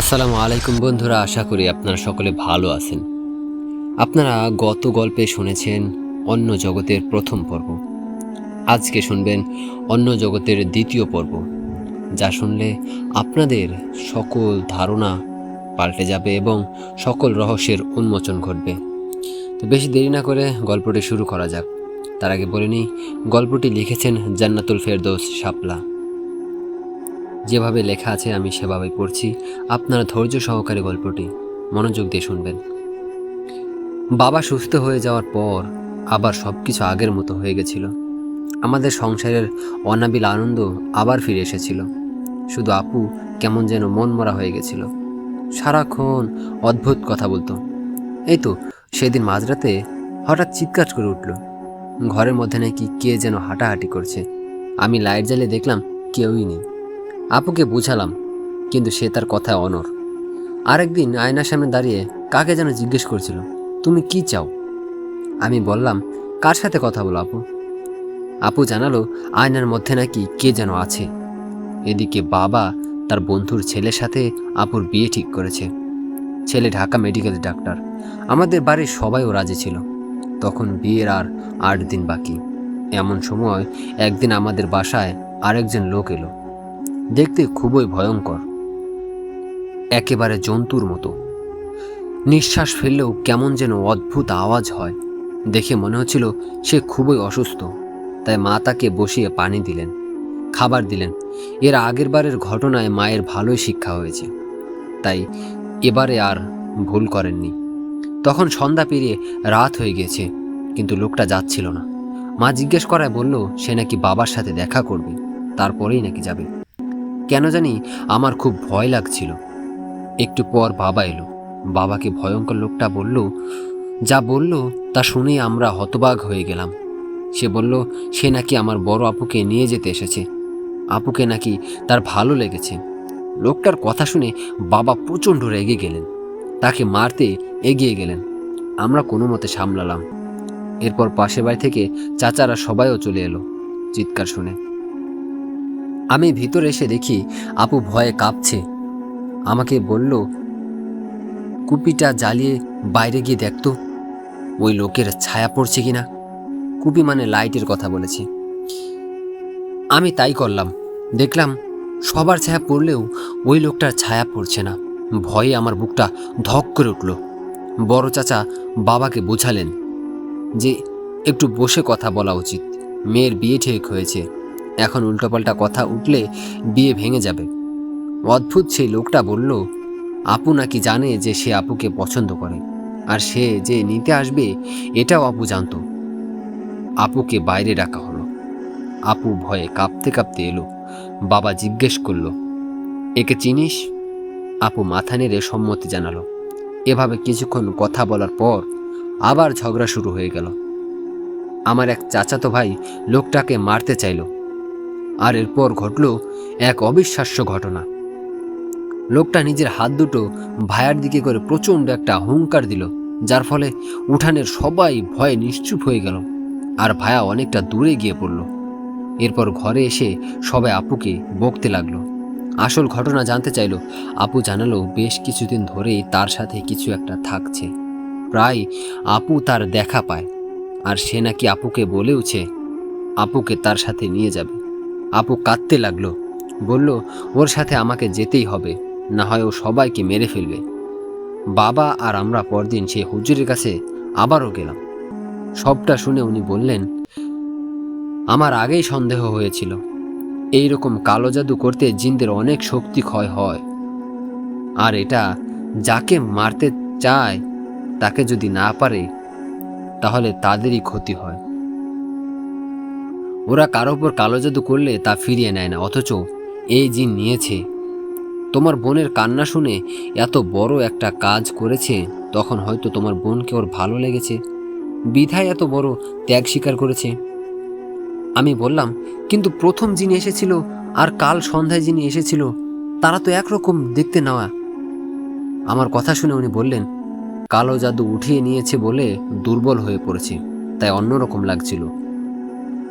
আসসালামু আলাইকুম বন্ধুরা, আশা করি আপনারা সকলে ভালো আছেন। আপনারা গত গল্পে শুনেছেন অন্য জগতের প্রথম পর্ব। আজকে শুনবেন অন্য জগতের দ্বিতীয় পর্ব, যা শুনলে আপনাদের সকল ধারণা পাল্টে যাবে এবং সকল রহস্যের উন্মোচন ঘটবে। তো বেশি দেরি না করে গল্পটি শুরু করা যাক। তার আগে বলে নিই, গল্পটি লিখেছেন জান্নাতুল ফেরদৌস শাপলা। যেভাবে লেখা আছে, আমি সেভাবেই পড়ছি। আপনারা ধৈর্য সহকারে গল্পটি মনোযোগ দিয়ে শুনবেন। বাবা সুস্থ হয়ে যাওয়ার পর আবার সব কিছু আগের মতো হয়ে গেছিল। আমাদের সংসারের অনাবিল আনন্দ আবার ফিরে এসেছিল। শুধু আপু কেমন যেন মন মরা হয়ে গেছিল। সারাক্ষণ অদ্ভুত কথা বলতো। এই তো, সেদিন মাঝরাতে হঠাৎ চিৎকার করে উঠল। ঘরের মধ্যে নাকি কে যেন হাঁটাহাঁটি করছে। আমি লাইট জ্বালিয়ে দেখলাম কেউই নেই। আপুকে বুঝালাম, কিন্তু সে তার কথায় অনর আরেকদিন আয়নার সামনে দাঁড়িয়ে কাকে যেন জিজ্ঞেস করছিল, তুমি কি চাও? আমি বললাম, কার সাথে কথা বলো আপু? আপু জানালো, আয়নার মধ্যে নাকি কে যেন আছে। এদিকে বাবা তার বন্ধুর ছেলের সাথে আপুর বিয়ে ঠিক করেছে। ছেলে ঢাকা মেডিকেল ডাক্তার। আমাদের বাড়ির সবাইও রাজি ছিল। তখন বিয়ের আর আট দিন বাকি। এমন সময় একদিন আমাদের বাসায় আরেকজন লোক এলো। দেখতে খুবই ভয়ঙ্কর। একেবারে জন্তুর মতো। নিঃশ্বাস ফেললেও কেমন যেন অদ্ভুত আওয়াজ হয়। দেখে মনে হচ্ছিল সে খুবই অসুস্থ। তাই মা তাকে বসিয়ে পানি দিলেন, খাবার দিলেন। এর আগের বারের ঘটনায় মায়ের ভালোই শিক্ষা হয়েছে। তাই এবারে আর ভুল করেননি। তখন সন্ধ্যা পেরিয়ে রাত হয়ে গেছে কিন্তু লোকটা যাচ্ছিল না। মা জিজ্ঞেস করায় বলল, সে নাকি বাবার সাথে দেখা করবে, তারপরেই নাকি যাবে? কেন জানি আমার খুব ভয় লাগছিল। একটু পর বাবা এলো। বাবাকে ভয়ঙ্কর লোকটা বলল, যা বলল তা শুনেই আমরা হতবাগ হয়ে গেলাম। সে বলল, সে নাকি আমার বড় আপুকে নিয়ে যেতে এসেছে। আপুকে নাকি তার ভালো লেগেছে। লোকটার কথা শুনে বাবা প্রচণ্ড রেগে গেলেন। তাকে মারতে এগিয়ে গেলেন। আমরা কোনো মতে সামলালাম। এরপর পাশের বাড়ি থেকে চাচারা সবাইও চলে এলো, চিৎকার শুনে। আমি ভিতরে এসে দেখি আপু ভয়ে কাঁপছে। আমাকে বলল, কুপিটা জ্বালিয়ে বাইরে গিয়ে দেখতো ওই লোকের ছায়া পড়ছে কিনা? কুপি মানে লাইটের কথা বলেছি। আমি তাই করলাম। দেখলাম সবার ছায়া পড়লেও ওই লোকটার ছায়া পড়ছে না। ভয়ে আমার বুকটা ধক করে উঠল। বড় চাচা বাবাকে বোঝালেন যে একটু বসে কথা বলা উচিত। মেয়ের বিয়ে ঠিক হয়েছে। এখন উল্টোপাল্টা কথা উঠলে বিয়ে ভেঙে যাবে। অদ্ভুত সেই লোকটা বলল, আপু নাকি জানে যে সে আপুকে পছন্দ করে, আর সে যে নিতে আসবে, এটাও আপু জানতো। আপুকে বাইরে ডাকা হলো। আপু ভয়ে কাঁপতে কাঁপতে এলো। বাবা জিজ্ঞেস করল, একে চিনিস? আপু মাথা নেড়ে সম্মতি জানালো। এভাবে কিছুক্ষণ কথা বলার পর আবার ঝগড়া শুরু হয়ে গেল। আমার এক চাচাতো ভাই লোকটাকে মারতে চাইলো। আর এরপর ঘটল এক অবিশ্বাস্য ঘটনা। লোকটা নিজের হাত দুটো ভায়ার দিকে করে প্রচণ্ড একটা হুঙ্কার দিল, যার ফলে উঠানের সবাই ভয়ে নিশ্চুপ হয়ে গেল আর ভায়া অনেকটা দূরে গিয়ে পড়ল। এরপর ঘরে এসে সবাই আপুকে বকতে লাগল। আসল ঘটনা জানতে চাইলো, আপু জানালো বেশ কিছুদিন ধরেই তার সাথে কিছু একটা থাকছে। প্রায় আপু তার দেখা পায়, আর সে নাকি আপুকে বলেওছে, আপুকে তার সাথে নিয়ে যাবে। আপু কাঁদতে লাগল। বলল, ওর সাথে আমাকে যেতেই হবে, না হয় ও সবাইকে মেরে ফেলবে। বাবা আর আমরা পরদিন সেই হুজুরের কাছে আবারও গেলাম। সবটা শুনে উনি বললেন, আমার আগেই সন্দেহ হয়েছিল। এই রকম কালো জাদু করতে জিনদের অনেক শক্তি ক্ষয় হয়। আর এটা যাকে মারতে চায়, তাকে যদি না পারে, তাহলে তাদেরই ক্ষতি হয়। ওরা কারও ওপর কালো জাদু করলে তা ফিরিয়ে নেয় না, অথচ এই জিন নিয়েছে। তোমার বোনের কান্না শুনে এত বড় একটা কাজ করেছে, তখন হয়তো তোমার বোনকে ওর ভালো লেগেছে। বিধায় এত বড় ত্যাগ স্বীকার করেছে। আমি বললাম, কিন্তু প্রথম যিনি এসেছিল আর কাল সন্ধ্যায় যিনি এসেছিল, তারা তো একরকম দেখতে নেওয়া। আমার কথা শুনে উনি বললেন, কালো জাদু উঠিয়ে নিয়েছে বলে দুর্বল হয়ে পড়েছে, তাই অন্যরকম লাগছিল।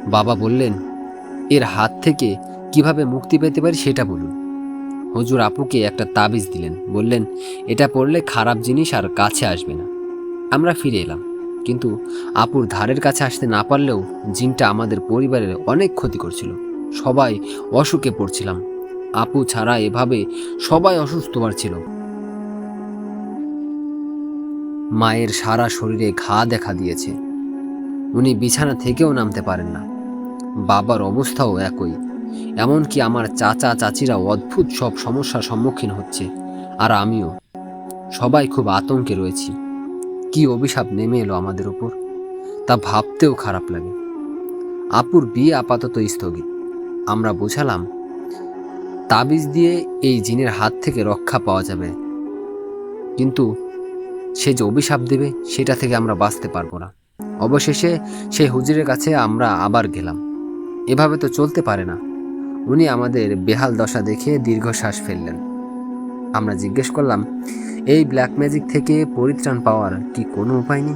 বাবা বললেন, এর হাত থেকে কীভাবে মুক্তি পেতে পারি সেটা বলুন। হুজুর আপুকে একটা তাবিজ দিলেন, বললেন, এটা পড়লে খারাপ জিনিস আর কাছে আসবে না। আমরা ফিরে এলাম। কিন্তু আপুর ধারের কাছে আসতে না পারলেও জিনটা আমাদের পরিবারের অনেক ক্ষতি করছিল। সবাই অসুখে পড়ছিলাম। আপু ছাড়া এভাবে সবাই অসুস্থ ছিল। মায়ের সারা শরীরে ঘা দেখা দিয়েছে। উনি বিছানা থেকেও নামতে পারেন না। বাবার অবস্থাও একই। এমনকি আমার চাচা চাচিরা অদ্ভুত সব সমস্যার সম্মুখীন হচ্ছে, আর আমিও। সবাই খুব আতঙ্কে রয়েছি। কি অভিশাপ নেমে এলো আমাদের উপর তা ভাবতেও খারাপ লাগে। আপুর বিয়ে আপাতত স্থগিত। আমরা বোঝালাম, তাবিজ দিয়ে এই জিনের হাত থেকে রক্ষা পাওয়া যাবে। কিন্তু সে যে অভিশাপ দেবে, সেটা থেকে আমরা বাঁচতে পারব না। অবশেষে সেই হুজুরের কাছে আমরা আবার গেলাম। এভাবে তো চলতে পারে না। উনি আমাদের বেহাল দশা দেখে দীর্ঘশ্বাস ফেললেন। আমরা জিজ্ঞেস করলাম, এই ব্ল্যাক ম্যাজিক থেকে পরিত্রাণ পাওয়ার কি কোনো উপায় নেই?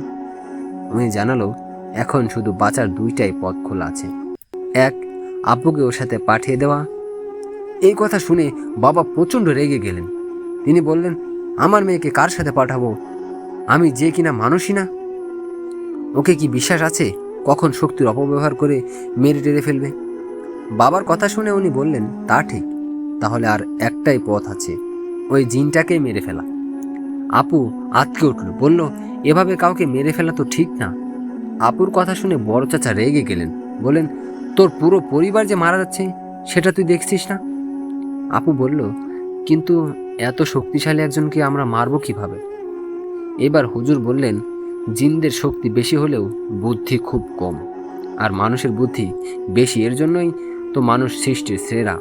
উনি জানালো, এখন শুধু বাঁচার দুইটাই পথ খোলা আছে। এক, আব্বুকে ওর সাথে পাঠিয়ে দেওয়া। এই কথা শুনে বাবা প্রচণ্ড রেগে গেলেন। তিনি বললেন, আমার মেয়েকে কার সাথে পাঠাবো? আমি যে কিনা মানুষই না। ওকে কি বিশ্বাস আছে? কখন শক্তির অপব্যবহার করে মেরে টেরে ফেলবে? বাবার কথা শুনে উনি বললেন, তা ঠিক। তাহলে আর একটাই পথ আছে, ওই জিনটাকে মেরে ফেলা। আপু আতকে উঠল, বলল, এভাবে কাউকে মেরে ফেলা তো ঠিক না। আপুর কথা শুনে বড় চাচা রেগে গেলেন বলেন তোর পুরো পরিবার যে মারা যাচ্ছে, সেটা তুই দেখছিস না? আপু বলল, কিন্তু এত শক্তিশালী একজনকে আমরা মারব কীভাবে? এবার হুজুর বললেন জিনদের শক্তি বেশি হলেও বুদ্ধি খুব কম। আর মানুষের বুদ্ধি বেশি, এর জন্যই তো মানুষ সৃষ্টির সেরা।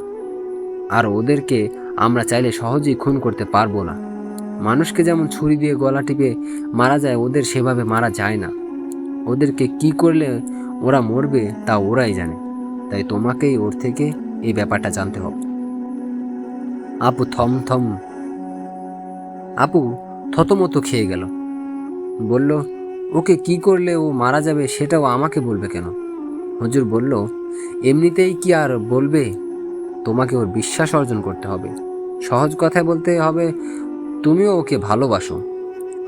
আর ওদেরকে আমরা চাইলে সহজেই খুন করতে পারব না। মানুষকে যেমন ছুরি দিয়ে গলা টিপে মারা যায়, ওদের সেভাবে মারা যায় না। ওদেরকে কি করলে ওরা মরবে, তা ওরাই জানে। তাই তোমাকেই ওর থেকে এই ব্যাপারটা জানতে হবে। আপু থম থম আপু থতমতো খেয়ে গেল। বলল, ওকে কি করলে ও মারা যাবে সেটাও আমাকে বলবে কেন? হুজুর বলল, এমনিতেই কি আর বলবে? তোমাকে ওর বিশ্বাস অর্জন করতে হবে। সহজ কথায় বলতে হবে, তুমিও ওকে ভালোবাসো।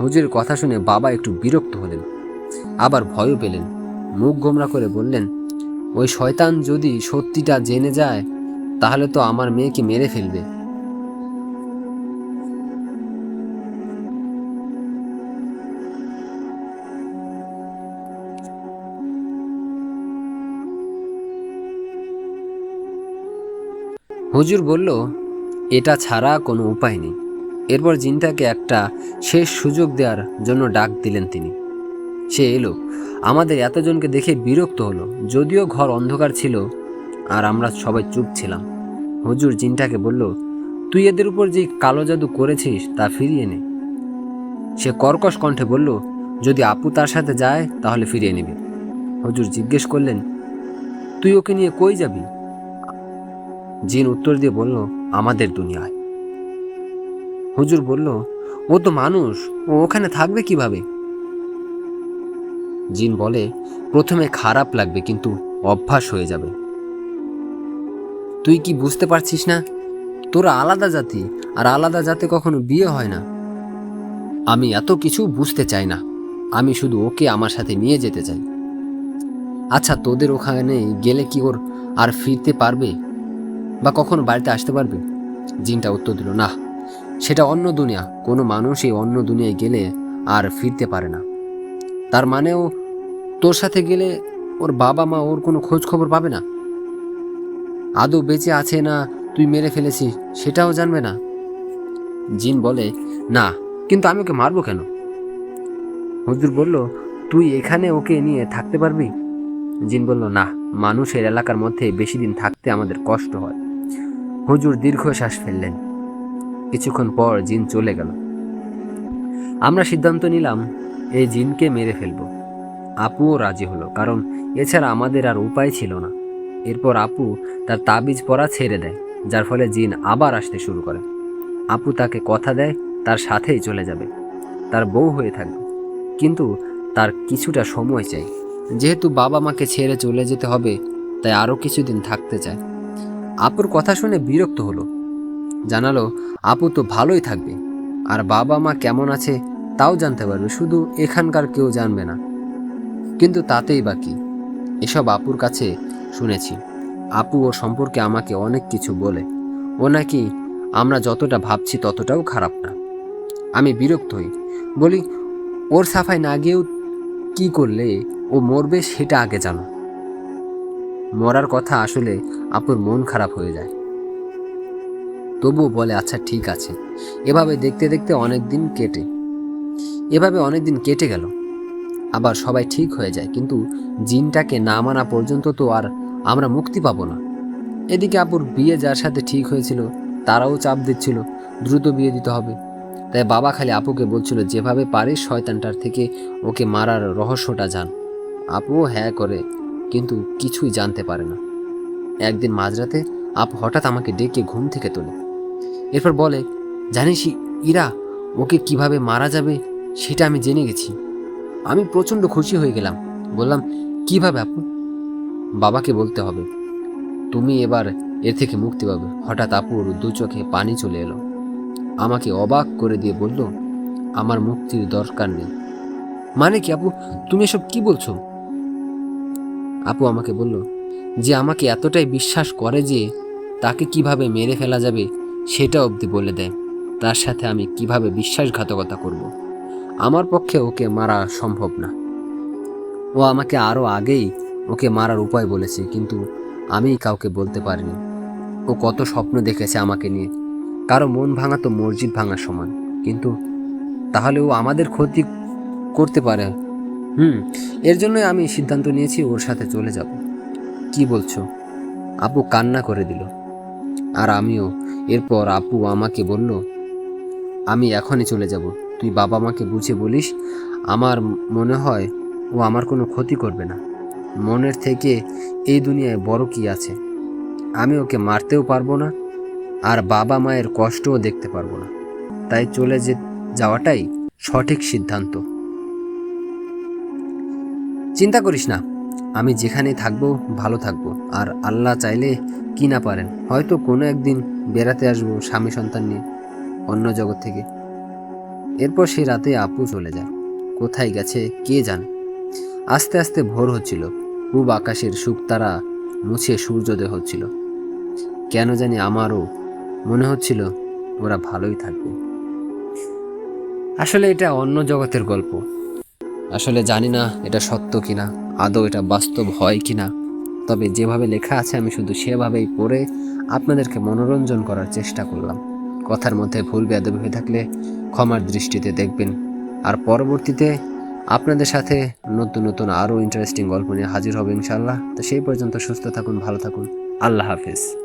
হুজুরের কথা শুনে বাবা একটু বিরক্ত হলেন, আবার ভয়ও পেলেন। মুখ গোমরা করে বললেন, ওই শয়তান যদি সত্যিটা জেনে যায়, তাহলে তো আমার মেয়েকে মেরে ফেলবে। হুজুর বলল, এটা ছাড়া কোনো উপায় নেই। এরপর জিনটাকে একটা শেষ সুযোগ দেওয়ার জন্য ডাক দিলেন তিনি। সে এলো। আমাদের এতজনকে দেখে বিরক্ত হলো। যদিও ঘর অন্ধকার ছিল আর আমরা সবাই চুপ ছিলাম। হুজুর জিনটাকে বলল, তুই এদের উপর যে কালো জাদু করেছিস তা ফিরিয়ে নে। সে কর্কশ কণ্ঠে বলল, যদি আপু তার সাথে যায়, তাহলে ফিরিয়ে নেবে। হুজুর জিজ্ঞেস করলেন, তুই ওকে নিয়ে কই যাবি? জিন উত্তর দিয়ে বলল, আমাদের দুনিয়ায়। হুজুর বলল, ও তো মানুষ, ও ওখানে থাকবে কীভাবে? জিন বলে, প্রথমে খারাপ লাগবে, কিন্তু অভ্যাস হয়ে যাবে। তুই কি বুঝতে পারছিস না? তোরা আলাদা জাতি, আর আলাদা জাতে কখনো বিয়ে হয় না? আমি এত কিছু বুঝতে চাই না। আমি শুধু ওকে আমার সাথে নিয়ে যেতে চাই। আচ্ছা তোদের ওখানে গেলে কি ওর আর ফিরতে পারবে? বা কখনো বাড়িতে আসতে পারবে? জিনটা উত্তর দিল, না, সেটা অন্য দুনিয়া। কোনো মানুষ এই অন্য দুনিয়ায় গেলে আর ফিরতে পারে না। তার মানেও তোর সাথে গেলে ওর বাবা মা ওর কোনো খোঁজ খবর পাবে না। আদৌ বেঁচে আছে না তুই মেরে ফেলেছিস, সেটাও জানবে না। জিন বলে, না, কিন্তু আমি ওকে মারবো কেন? হুজুর বলল, তুই এখানে ওকে নিয়ে থাকতে পারবি? জিন বলল, না, মানুষের এলাকার মধ্যে বেশি দিন থাকতে আমাদের কষ্ট হয়। হুজুর দীর্ঘশ্বাস ফেললেন। কিছুক্ষণ পর জিন চলে গেল। আমরা সিদ্ধান্ত নিলাম, এই জিনকে মেরে ফেলব। আপুও রাজি হলো, কারণ এছাড়া আমাদের আর উপায় ছিল না। এরপর আপু তার তাবিজ পরা ছেড়ে দেয়, যার ফলে জিন আবার আসতে শুরু করে। আপু তাকে কথা দেয়, তার সাথেই চলে যাবে। তার বউ হয়ে থাকবে। কিন্তু তার কিছুটা সময় চাই। যেহেতু বাবা মাকে ছেড়ে চলে যেতে হবে, তাই আরও কিছুদিন থাকতে চায়। আপুর কথা শুনে বিরক্ত হলো। জানালো, আপু তো ভালোই থাকবে। আর বাবা মা কেমন আছে তাও জানতে পারবে, শুধু এখানকার কেউ জানবে না। কিন্তু তাতেই বাকি এসব আপুর কাছে শুনেছি। আপু ও সম্পর্কে আমাকে অনেক কিছু বলে। ও নাকি আমরা যতটা ভাবছি ততটাও খারাপ না। আমি বিরক্ত হই। বলি, ওর সাফাই না গিয়েও কী করলে ও মরবে সেটা আগে জানো। মরার কথা আসলে আপুর মন খারাপ হয়ে যায়। তবুও বলে আচ্ছা ঠিক আছে। এভাবে দেখতে দেখতে অনেক দিন কেটে, এভাবে অনেক দিন কেটে গেল। আবার সবাই ঠিক হয়ে যায়, কিন্তু জিনটাকে না মানা পর্যন্ত তো আর আমরা মুক্তি পাবো না। এদিকে আপুর বিয়ে যার সাথে ঠিক হয়েছিল, তারাও চাপ দিচ্ছিল, দ্রুত বিয়ে দিতে হবে। তাই বাবা খালি আপুকে বলছিল, যেভাবে পারে শয়তানটার থেকে ওকে মারার রহস্যটা জান। আপুও হ্যাঁ করে, কিন্তু কিছুই জানতে পারে না। একদিন মাঝরাতে আপ হঠাৎ আমাকে ডেকে ঘুম থেকে তোলে। এরপর বলে, জানিস ইরা, ওকে কীভাবে মারা যাবে সেটা আমি জেনে গেছি। আমি প্রচণ্ড খুশি হয়ে গেলাম। বললাম, কীভাবে আপু? বাবাকে বলতে হবে। তুমি এবার এর থেকে মুক্তি পাবে। হঠাৎ আপুর দু চোখে পানি চলে এলো। আমাকে অবাক করে দিয়ে বলল, আমার মুক্তির দরকার নেই। মানে কি আপু? তুমি এসব কি বলছো? আপু আমাকে বলল যে আমাকে এতটাই বিশ্বাস করে যে তাকে কীভাবে মেরে ফেলা যাবে সেটা অবধি বলে দেয়। তার সাথে আমি কীভাবে বিশ্বাসঘাতকতা করব। আমার পক্ষে ওকে মারা সম্ভব না। ও আমাকে আরও আগেই ওকে মারার উপায় বলেছে, কিন্তু আমি কাউকে বলতে পারিনি। ও কত স্বপ্ন দেখেছে আমাকে নিয়ে। কারও মন ভাঙা তো মসজিদ ভাঙা সমান, কিন্তু তাহলে ও আমাদের ক্ষতি করতে পারে? হুম, এর জন্যই আমি সিদ্ধান্ত নিয়েছি ওর সাথে চলে যাব। কি বলছো? আপু কান্না করে দিল। আর আমিও। এরপর আপু আমাকে বলল, আমি এখনই চলে যাব। তুই বাবা মাকে বুঝে বলিস, আমার মনে হয় ও আমার কোনো ক্ষতি করবে না। মনের থেকে এই দুনিয়ায় বড় কি আছে? আমি ওকে মারতেও পারব না, আর বাবা মায়ের কষ্টও দেখতে পারব না। তাই চলে যে, যাওয়াটাই সঠিক সিদ্ধান্ত। চিন্তা করিস না। আমি যেখানেই থাকব, ভালো থাকব। আর আল্লাহ চাইলে কি না পারেন? হয়তো কোনো একদিন বেড়াতে আসব স্বামী সন্তান নিয়ে অন্য জগৎ থেকে। এরপর সেই রাতে আপু চলে যায়। কোথায় গেছে কে জানে? আস্তে আস্তে ভোর হচ্ছিল। পূব আকাশের শুকতারা মুছে সূর্যোদয় হচ্ছিল। কেন জানি আমারও মনে হচ্ছিল ওরা ভালোই থাকবে। আসলে এটা অন্য জগতের গল্প। আসলে জানি না এটা সত্য কিনা, আদৌ এটা বাস্তব হয় কিনা। তবে যেভাবে লেখা আছে, আমি শুধু সেভাবেই পড়ে আপনাদেরকে মনোরঞ্জন করার চেষ্টা করলাম। কথার মধ্যে ভুল বেয়াদবি হয়ে থাকলে ক্ষমার দৃষ্টিতে দেখবেন। আর পরবর্তীতে আপনাদের সাথে নতুন নতুন আরও ইন্টারেস্টিং গল্প নিয়ে হাজির হবে ইনশাল্লাহ তো সেই পর্যন্ত সুস্থ থাকুন, ভালো থাকুন। আল্লাহ হাফিজ।